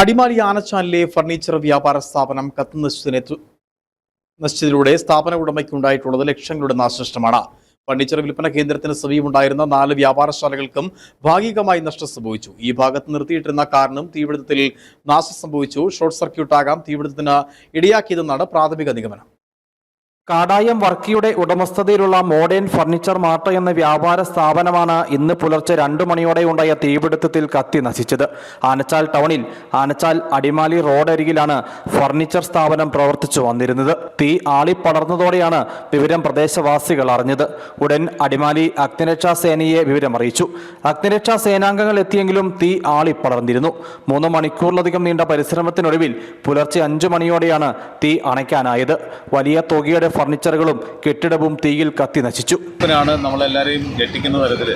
Adimali ആനച്ചാലിലെ furniture വ്യാപാര സ്ഥാപനം കത്ത് നശിച്ചതിനെ നശിച്ചതിലൂടെ സ്ഥാപന ഉടമയ്ക്കുണ്ടായിട്ടുള്ളത് ലക്ഷങ്ങളുടെ നാശനഷ്ടമാണ്. ഫർണിച്ചർ വിൽപ്പന കേന്ദ്രത്തിന് സമീപമുണ്ടായിരുന്ന നാല് വ്യാപാരശാലകൾക്കും ഭാഗികമായി നഷ്ടം സംഭവിച്ചു. ഈ ഭാഗത്ത് നിർത്തിയിട്ടിരുന്ന കാരണം തീപിടുത്തത്തിൽ നാശം സംഭവിച്ചു. ഷോർട്ട് സർക്യൂട്ടാകാം തീപിടുത്തത്തിന് ഇടയാക്കിയതെന്നാണ് പ്രാഥമിക നിഗമനം. കാടായം വർക്കിയുടെ ഉടമസ്ഥതയിലുള്ള മോഡേൺ ഫർണിച്ചർ മാർട്ട് എന്ന വ്യാപാര സ്ഥാപനമാണ് ഇന്ന് പുലർച്ചെ രണ്ടു മണിയോടെ ഉണ്ടായ തീപിടുത്തത്തിൽ കത്തി നശിച്ചത്. ആനച്ചാൽ ടൗണിൽ ആനച്ചാൽ അടിമാലി റോഡരികിലാണ് ഫർണിച്ചർ സ്ഥാപനം പ്രവർത്തിച്ചു വന്നിരുന്നത്. തീ ആളിപ്പടർന്നതോടെയാണ് വിവരം പ്രദേശവാസികൾ അറിഞ്ഞത്. ഉടൻ അടിമാലി അഗ്നിരക്ഷാ സേനയെ വിവരം അറിയിച്ചു. അഗ്നിരക്ഷാ സേനാംഗങ്ങൾ എത്തിയെങ്കിലും തീ ആളിപ്പടർന്നിരുന്നു മൂന്ന് മണിക്കൂറിലധികം നീണ്ട പരിശ്രമത്തിനൊടുവിൽ പുലർച്ചെ അഞ്ചു മണിയോടെയാണ് തീ അണയ്ക്കാനായത്. വലിയ തുകയുടെ ഫർണിച്ചറുകളും കെട്ടിടവും തീയിൽ കത്തി നശിച്ചു. ാണ് നമ്മളെല്ലാവരെയും ഞെട്ടിക്കുന്ന തരത്തിൽ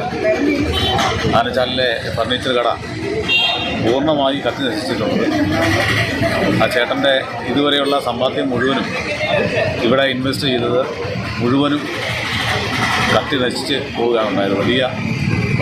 ആനച്ചാലിലെ ഫർണിച്ചർ കട പൂർണമായി കത്തി നശിച്ചിട്ടുണ്ട് ആ ചേട്ടന്റെ ഇതുവരെയുള്ള സമ്പാദ്യം മുഴുവനും ഇവിടെ ഇൻവെസ്റ്റ് ചെയ്തത് മുഴുവനും കത്തി നശിച്ച് പോവുകയാണ് വലിയ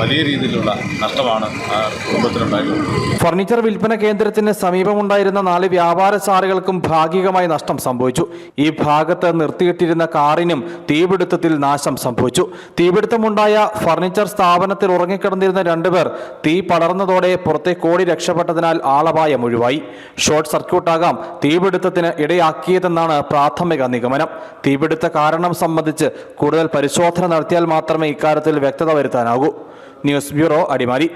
വലിയ രീതിയിലുള്ള നഷ്ടമാണ് ആ കുടുംബത്തിനുണ്ടായിട്ടുള്ളത് ഫർണിച്ചർ വിൽപ്പന കേന്ദ്രത്തിന് സമീപമുണ്ടായിരുന്ന നാല് വ്യാപാര സാറുകൾക്കും ഭാഗികമായി നഷ്ടം സംഭവിച്ചു. ഈ ഭാഗത്ത് നിർത്തിയിട്ടിരുന്ന കാറിനും തീപിടുത്തത്തിൽ നാശം സംഭവിച്ചു. തീപിടുത്തമുണ്ടായ ഫർണിച്ചർ സ്ഥാപനത്തിൽ ഉറങ്ങിക്കിടന്നിരുന്ന രണ്ടുപേർ തീ പടർന്നതോടെ പുറത്തേക്ക് ഓടി രക്ഷപ്പെട്ടതിനാൽ ആളപായം ഒഴിവായി ഷോർട്ട് സർക്യൂട്ടാകാം തീപിടുത്തത്തിന് ഇടയാക്കിയതെന്നാണ് പ്രാഥമിക നിഗമനം. തീപിടുത്ത കാരണം സംബന്ധിച്ച് കൂടുതൽ പരിശോധന നടത്തിയാൽ മാത്രമേ ഇക്കാര്യത്തിൽ വ്യക്തത വരുത്താനാകൂ. News bureau Adimali.